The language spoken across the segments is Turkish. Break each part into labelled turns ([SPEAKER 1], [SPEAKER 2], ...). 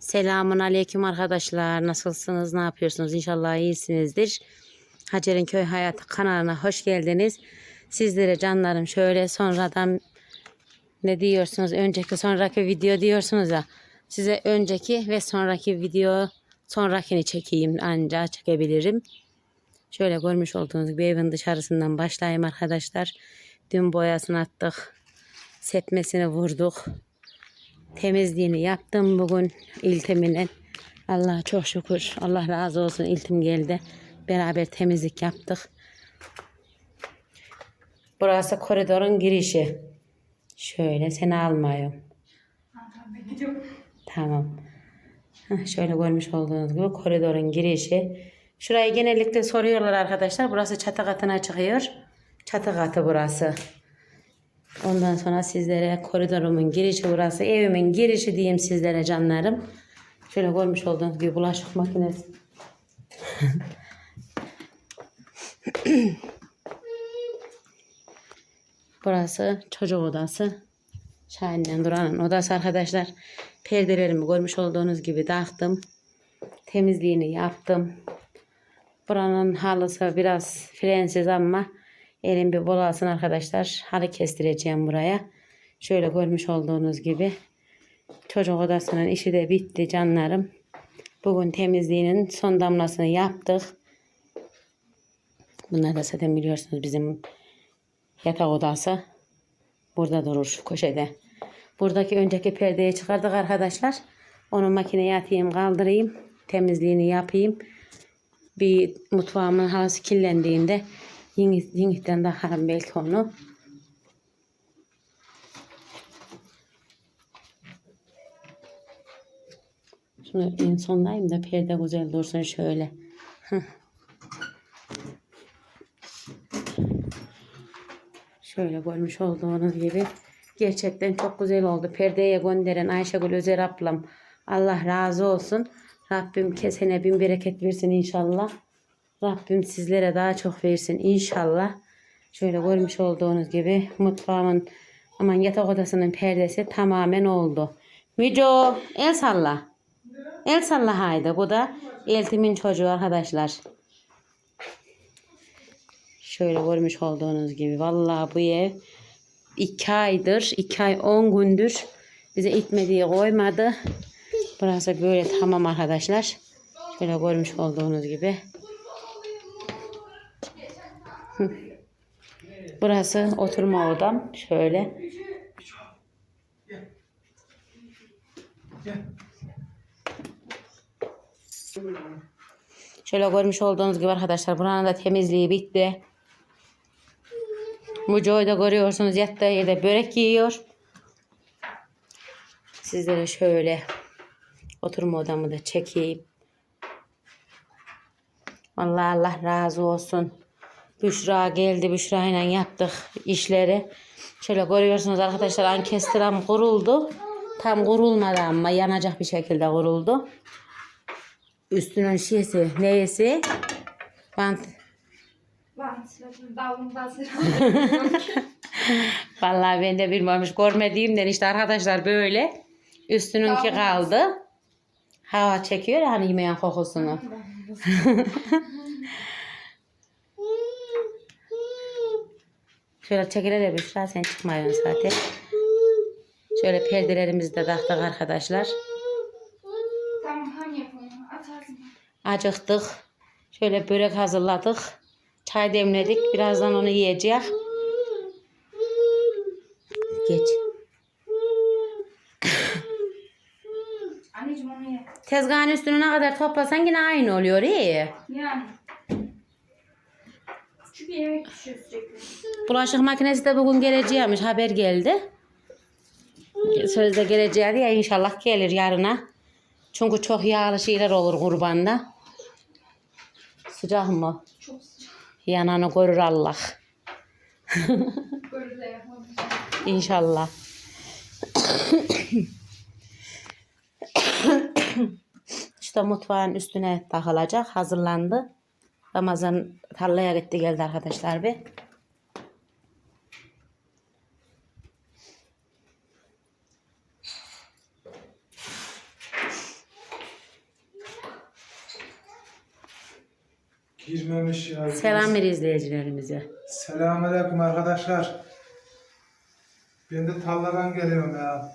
[SPEAKER 1] Selamun aleyküm arkadaşlar. Nasılsınız? Ne yapıyorsunuz? İnşallah iyisinizdir. Hacer'in Köy Hayatı kanalına hoş geldiniz. Sizlere canlarım şöyle sonradan ne diyorsunuz? Önceki sonraki video diyorsunuz ya. Size önceki ve sonraki video sonrakini çekeyim anca çekebilirim. Şöyle görmüş olduğunuz gibi evin dışarısından başlayayım arkadaşlar. Dün boyasını attık. Sepmesini vurduk. Temizliğini yaptım bugün iltiminin. Allah çok şükür. Allah razı olsun iltim geldi. Beraber temizlik yaptık. Burası koridorun girişi. Şöyle seni almayayım. Tamam. Şöyle görmüş olduğunuz gibi koridorun girişi. Şurayı genellikle soruyorlar arkadaşlar. Burası çatı katına çıkıyor. Çatı katı burası. Ondan sonra sizlere koridorumun girişi burası. Evimin girişi diyeyim sizlere canlarım. Şöyle görmüş olduğunuz gibi bulaşık makinesi. Burası çocuk odası. Şahin'le Duran'ın odası arkadaşlar. Perdelerimi görmüş olduğunuz gibi taktım. Temizliğini yaptım. Buranın halısı biraz frensiz ama elim bir bolasın arkadaşlar. Halı kestireceğim buraya. Şöyle görmüş olduğunuz gibi. Çocuk odasının işi de bitti canlarım. Bugün temizliğinin son damlasını yaptık. Bunlar da zaten biliyorsunuz bizim yatak odası. Burada durur köşede. Buradaki önceki perdeyi çıkardık arkadaşlar. Onu makineye atayım kaldırayım. Temizliğini yapayım. Bir mutfağımın havası kirlendiğinde yeni, yeniden takarım belki onu. Şunu en sondayım da perde güzel dursun şöyle. Şöyle görmüş olduğunuz gibi gerçekten çok güzel oldu. Perdeye gönderen Ayşegül Özer ablam Allah razı olsun. Rabbim kesene bin bereket versin inşallah. Rabbim sizlere daha çok versin inşallah. Şöyle görmüş olduğunuz gibi mutfağımın aman yatak odasının perdesi tamamen oldu. Müco el salla. El salla haydi. Bu da Eltim'in çocuğu arkadaşlar. Şöyle görmüş olduğunuz gibi. Vallahi bu ev iki aydır, iki ay on gündür bize itmediği koymadı. Burası böyle tamam arkadaşlar. Şöyle görmüş olduğunuz gibi. Burası oturma odam. Şöyle. Şöyle görmüş olduğunuz gibi arkadaşlar buranın da temizliği bitti. Muco'yu da görüyorsunuz yattığı yerde börek yiyor. Sizlere şöyle oturma odamı da çekeyim. Vallahi Allah razı olsun. Büşra geldi. Büşra ile yaptık işleri. Şöyle görüyorsunuz arkadaşlar ankestram kuruldu. Tam kurulmadı ama yanacak bir şekilde kuruldu. Üstünün şeysi neyesi? Bant.
[SPEAKER 2] Davulunda
[SPEAKER 1] Vallahi ben de bilmiyormuş. Görmediğimden işte arkadaşlar böyle. Üstününki kaldı. Hava çekiyor ya hani yemeğin kokusunu. Şöyle çekilir bir şey sen çıkmıyorsun zaten. Şöyle perdelerimizi de taktık arkadaşlar.
[SPEAKER 2] Tamam hani yapalım. Atarsın.
[SPEAKER 1] Acıktık. Şöyle börek hazırladık. Çay demledik. Birazdan onu yiyeceğiz. Geç.
[SPEAKER 2] Anneciğim onu ye.
[SPEAKER 1] Tezgahın üstünü ne kadar toplasan yine aynı oluyor iyi.
[SPEAKER 2] Yani. Çünkü yemek pişiyor sürekli.
[SPEAKER 1] Bulaşık makinesi de bugün geleceğimiş haber geldi. Sözde geleceği diye inşallah gelir yarına. Çünkü çok yağlı şeyler olur kurbanda. Sıcak mı?
[SPEAKER 2] Çok sıcak.
[SPEAKER 1] Yananı görür Allah.
[SPEAKER 2] De.
[SPEAKER 1] İnşallah. işte mutfağın üstüne takılacak. Hazırlandı. Ramazan tarlaya gitti geldi arkadaşlar bir.
[SPEAKER 3] Girmemiş ya.
[SPEAKER 1] Selam ver izleyicilerimize.
[SPEAKER 3] Selamünaleyküm arkadaşlar. Ben de tarladan geliyorum ya.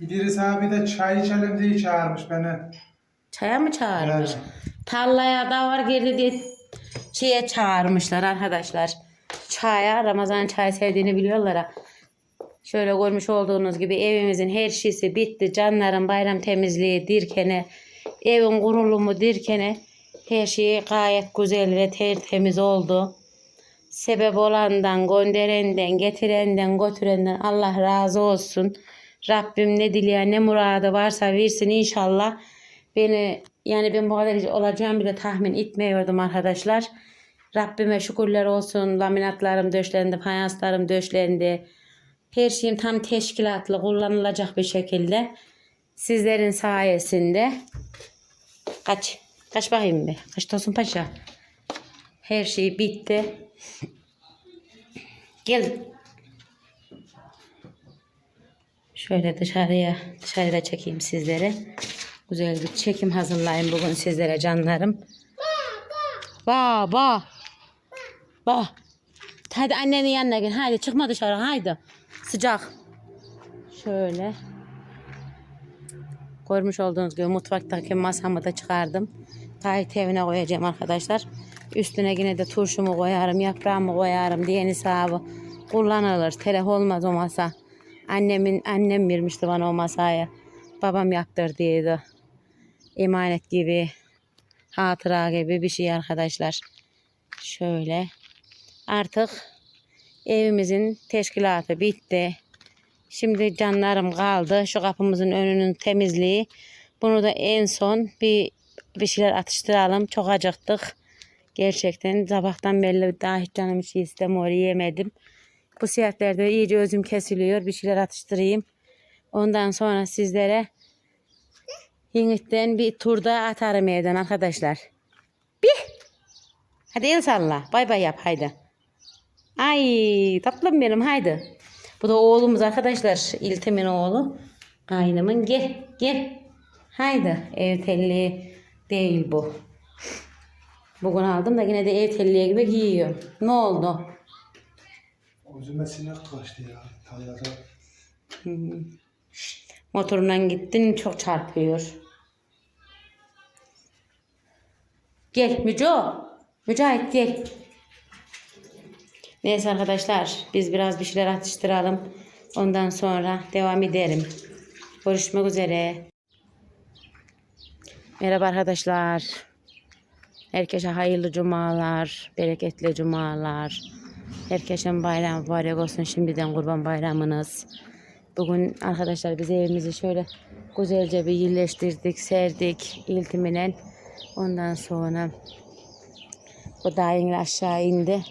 [SPEAKER 3] İdris abi de çay içelim diye çağırmış beni.
[SPEAKER 1] Çaya mı çağırmış?
[SPEAKER 3] Evet.
[SPEAKER 1] Tarlaya da var geldi diye şeye çağırmışlar arkadaşlar. Çaya Ramazan çay sevdiğini biliyorlar ha. Şöyle görmüş olduğunuz gibi evimizin her şeysi bitti. Canların bayram temizliği dirkene, evin kurulumu dirkene her şey gayet güzel ve tertemiz oldu. Sebep olandan, gönderenden, getirenden, götürenden Allah razı olsun. Rabbim ne dileyen ne muradı varsa versin inşallah. Beni yani ben bu kadar olacağım bile tahmin etmiyordum arkadaşlar. Rabbime şükürler olsun. Laminatlarım döşlendi, fayanslarım döşlendi. Her şeyim tam teşkilatlı kullanılacak bir şekilde. Sizlerin sayesinde. Kaç. Kaç bakayım bir. Kaç Tosun Paşa. Her şey bitti. Gel. Şöyle dışarıya dışarıda çekeyim sizlere. Güzel bir çekim hazırlayayım bugün sizlere canlarım. Ba ba. Ba. Hadi annenin yanına gel. Hadi çıkma dışarı. Haydi. Sıcak. Şöyle. Görmüş olduğunuz gibi mutfaktaki masamı da çıkardım. Gayet evine koyacağım arkadaşlar. Üstüne yine de turşumu koyarım, yaprağımı koyarım diyen hesabı kullanılır. Telef olmaz o masa. Annemin annem vermişti bana o masaya. Babam yaptırdıydı. Emanet gibi, hatıra gibi bir şey arkadaşlar. Şöyle. Artık evimizin teşkilatı bitti. Şimdi canlarım kaldı. Şu kapımızın önünün temizliği. Bunu da en son bir bir şeyler atıştıralım. Çok acıktık. Gerçekten sabahtan beri daha hiç canım hiç istemiyor. Yemedim. Bu saatlerde iyice özüm kesiliyor. Bir şeyler atıştırayım. Ondan sonra sizlere yenitten bir turda atarım evden arkadaşlar. Bir. Hadi el salla. Bay bay yap haydi. Ay tatlım benim haydi. Bu da oğlumuz arkadaşlar. İltim'in oğlu. Kaynımın gel gel. Haydi ev telli değil bu. Bugün aldım da yine de ev telliye gibi giyiyorum. Ne oldu?
[SPEAKER 3] Gözüme sinek kaçtı ya tarlada.
[SPEAKER 1] Motorundan gittin çok çarpıyor. Gel Müco. Mücahit gel. Neyse arkadaşlar biz biraz bir şeyler atıştıralım. Ondan sonra devam ederim. Görüşmek üzere. Merhaba arkadaşlar. Herkese hayırlı cumalar, bereketli cumalar. Herkesin bayramı mübarek olsun şimdiden kurban bayramınız. Bugün arkadaşlar biz evimizi şöyle güzelce bir yerleştirdik, serdik iltiminen. Ondan sonra o da yine aşağı indi.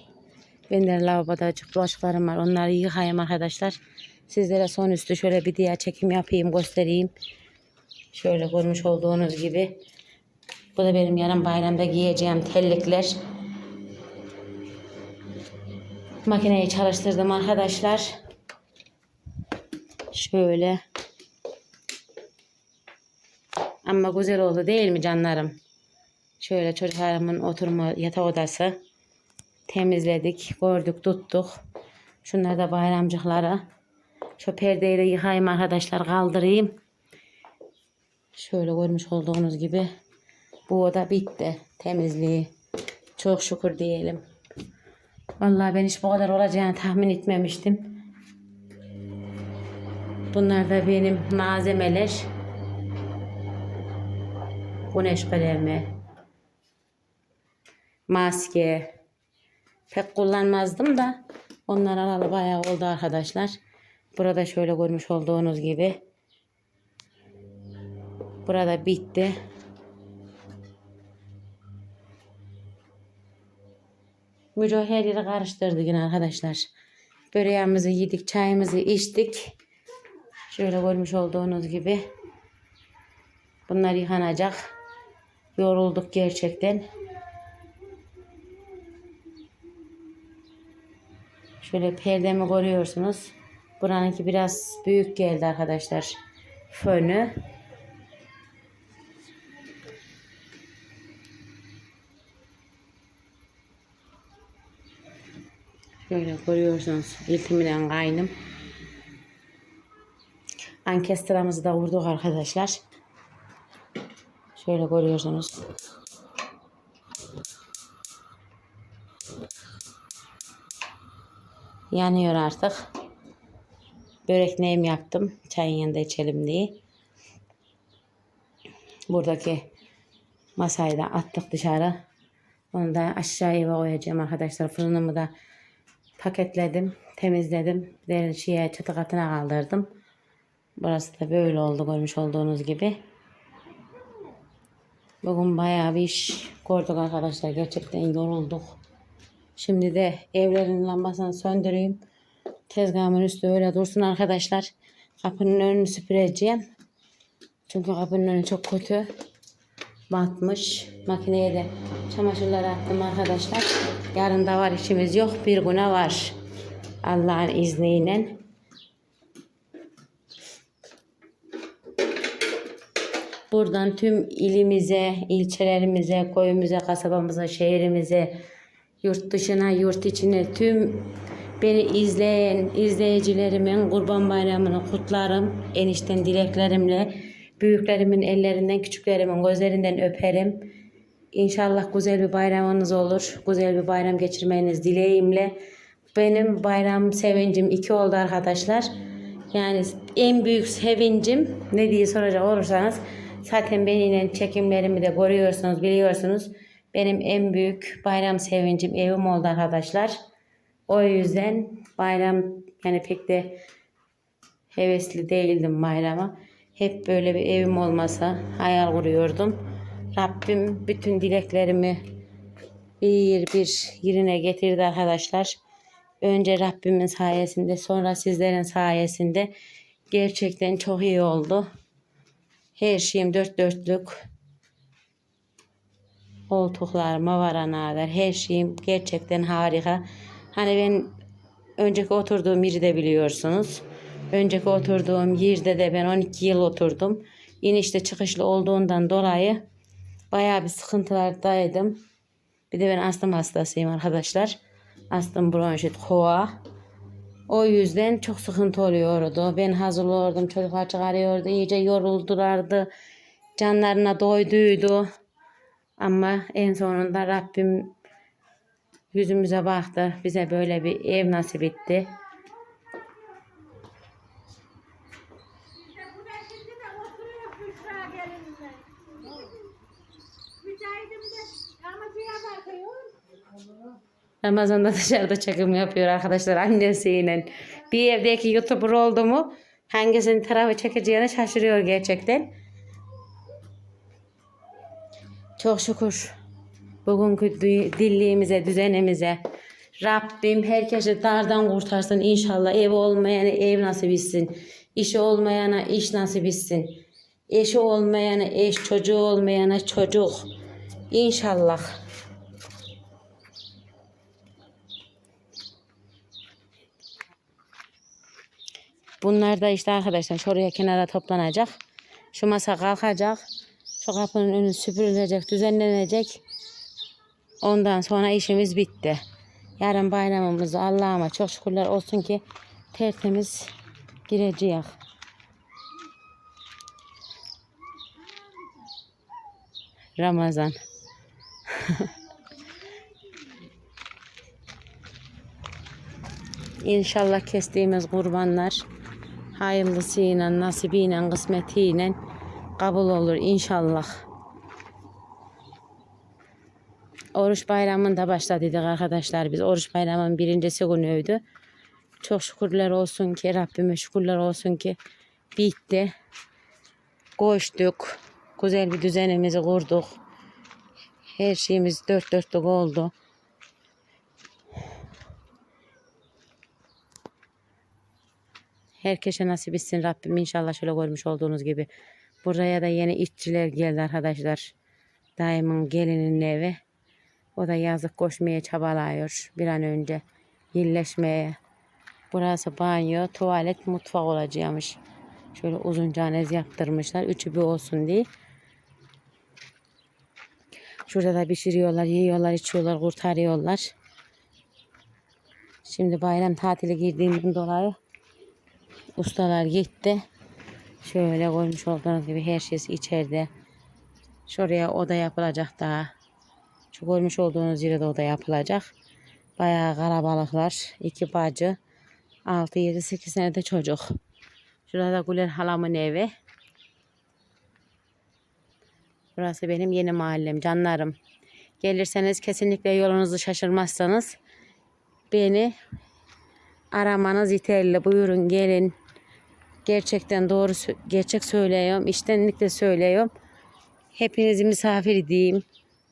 [SPEAKER 1] Ben de lavaboda açık bulaşıklarım var. Onları yıkayayım arkadaşlar. Sizlere son üstü şöyle bir diğer çekim yapayım, göstereyim. Şöyle görmüş olduğunuz gibi. Bu da benim yarın bayramda giyeceğim tellikler. Makineyi çalıştırdım arkadaşlar. Şöyle. Ama güzel oldu değil mi canlarım? Şöyle çocuklarımın oturma yatak odası. Temizledik, gördük, tuttuk. Şunlar da bayramcıkları. Şu perdeyi de yıkayayım arkadaşlar, kaldırayım. Şöyle görmüş olduğunuz gibi. Bu oda bitti. Temizliği. Çok şükür diyelim. Vallahi ben hiç bu kadar olacağını tahmin etmemiştim. Bunlar da benim malzemeler. Güneş kalemi. Maske. Pek kullanmazdım da onlar alalı bayağı oldu arkadaşlar. Burada şöyle görmüş olduğunuz gibi. Burada bitti. Müco her yeri karıştırdı yine arkadaşlar. Böreğimizi yedik, çayımızı içtik. Şöyle görmüş olduğunuz gibi. Bunlar yıkanacak. Yorulduk gerçekten. Şöyle perdemi görüyorsunuz. Buranınki biraz büyük geldi arkadaşlar. Fönü. Şöyle görüyorsunuz iltiminden kaynım. Ankestramızı da vurduk arkadaşlar. Şöyle görüyorsunuz. Yanıyor artık. Börek neyim yaptım. Çayın yanında içelim diye. Buradaki masayı da attık dışarı. Onu da aşağı eve koyacağım arkadaşlar. Fırınımı da paketledim. Temizledim. Derin şeye çatı katına kaldırdım. Burası da böyle oldu görmüş olduğunuz gibi. Bugün bayağı bir iş gördük arkadaşlar. Gerçekten yorulduk. Şimdi de evlerin lambasını söndüreyim. Tezgahımın üstü öyle dursun arkadaşlar. Kapının önünü süpüreceğim. Çünkü kapının önü çok kötü. Batmış. Makineye de çamaşırları attım arkadaşlar. Yarın da var işimiz yok. Bir güne var. Allah'ın izniyle. Buradan tüm ilimize, ilçelerimize, koyumuza, kasabamıza, şehrimize, yurt dışına, yurt içine tüm beni izleyen izleyicilerimin Kurban Bayramı'nı kutlarım. Enişten dileklerimle. Büyüklerimin ellerinden, küçüklerimin gözlerinden öperim. İnşallah güzel bir bayramınız olur. Güzel bir bayram geçirmeniz dileğimle. Benim bayram sevincim iki oldu arkadaşlar. Yani en büyük sevincim ne diye soracak olursanız zaten benimle çekimlerimi de görüyorsunuz, biliyorsunuz. Benim en büyük bayram sevincim evim oldu arkadaşlar. O yüzden bayram yani pek de hevesli değildim bayrama. Hep böyle bir evim olmasa hayal kuruyordum. Rabbim bütün dileklerimi bir bir yerine getirdi arkadaşlar. Önce Rabbimin sayesinde sonra sizlerin sayesinde gerçekten çok iyi oldu. Her şeyim dört dörtlük. Koltuklarıma varana kadar her şeyim gerçekten harika. Hani ben önceki oturduğum yeri de biliyorsunuz. Önceki oturduğum yerde de ben 12 yıl oturdum. İnişte çıkışlı olduğundan dolayı bayağı bir sıkıntılardaydım. Bir de ben astım hastasıyım arkadaşlar. Astım bronşit, kova. O yüzden çok sıkıntı oluyordu. Ben hazırlıyordum, çocuklar çıkarıyordu, iyice yoruldulardı. Canlarına doyduydu. Ama en sonunda Rabbim yüzümüze baktı. Bize böyle bir ev nasip etti. Ramazan'da dışarıda çekim yapıyor arkadaşlar annesiyle. Bir evdeki YouTuber oldu mu hangisini tarafı çekeceğini şaşırıyor gerçekten. Çok şükür bugünkü dilliğimize, düzenimize Rabbim herkesi dardan kurtarsın inşallah. Ev olmayana ev nasip etsin. İşi olmayana iş nasip etsin. Eşi olmayana eş, çocuğu olmayana çocuk. İnşallah. Bunlar da işte arkadaşlar şuraya kenara toplanacak. Şu masa kalkacak. Şu kapının önü süpürülecek, düzenlenecek. Ondan sonra işimiz bitti. Yarın bayramımızı Allah'ıma çok şükürler olsun ki tertemiz gireceğiz. Ramazan. İnşallah kestiğimiz kurbanlar hayırlısıyla, nasibiyle, kısmetiyle kabul olur inşallah. Oruç bayramında başladıydık arkadaşlar. Biz oruç bayramının birincisi günüydü. Çok şükürler olsun ki Rabbime şükürler olsun ki bitti. Koştuk. Güzel bir düzenimizi kurduk. Her şeyimiz dört dörtlük oldu. Herkese nasip etsin Rabbim inşallah şöyle görmüş olduğunuz gibi. Buraya da yeni işçiler geldi arkadaşlar. Daimin gelinin evi. O da yazık koşmaya çabalıyor bir an önce. Yerleşmeye. Burası banyo, tuvalet, mutfak olacakmış. Şöyle uzun canez yaptırmışlar. Üçü bir olsun diye. Şurada da pişiriyorlar, yiyorlar, içiyorlar, kurtarıyorlar. Şimdi bayram tatili girdiğimden dolayı ustalar gitti. Şöyle koymuş olduğunuz gibi her şeysi içeride. Şuraya oda yapılacak daha. Şu koymuş olduğunuz yere de oda yapılacak. Bayağı kalabalıklar. iki bacı. 6, 7, 8 tane de çocuk. Şurada Güler halamın evi. Burası benim yeni mahallem canlarım. Gelirseniz kesinlikle yolunuzu şaşırmazsanız beni aramanız yeterli. Buyurun gelin. Gerçekten doğru gerçek söylüyorum. İçtenlikle söylüyorum. Hepinizi misafir edeyim.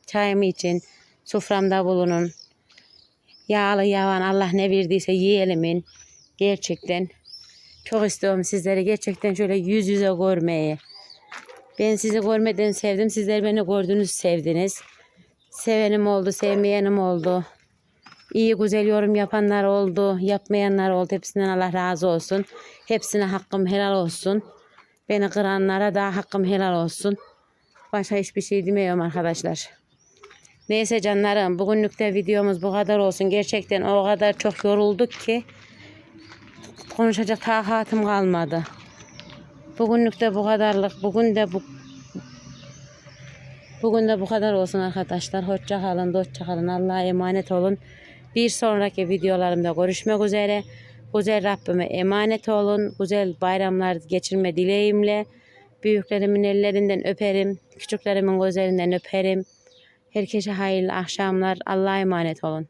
[SPEAKER 1] Çayımı için soframda bulunun. Yağlı yavan Allah ne verdiyse yiyelimin. Gerçekten çok istiyorum sizleri gerçekten şöyle yüz yüze görmeyi. Ben sizi görmeden sevdim. Sizler beni gördünüz, sevdiniz. Sevenim oldu, sevmeyenim oldu. İyi güzel yorum yapanlar oldu, yapmayanlar oldu. Hepsinden Allah razı olsun. Hepsine hakkım helal olsun. Beni kıranlara da hakkım helal olsun. Başka hiçbir şey demiyorum arkadaşlar. Neyse canlarım bugünlük de videomuz bu kadar olsun. Gerçekten o kadar çok yorulduk ki konuşacak takatim kalmadı. Bugünlük de bu kadarlık. Bugün de bu Bugün de bu kadar olsun arkadaşlar. Hoşça kalın, dostça kalın. Allah'a emanet olun. Bir sonraki videolarımda görüşmek üzere. Güzel Rabbime emanet olun. Güzel bayramlar geçirme dileğimle. Büyüklerimin ellerinden öperim. Küçüklerimin gözlerinden öperim. Herkese hayırlı akşamlar. Allah'a emanet olun.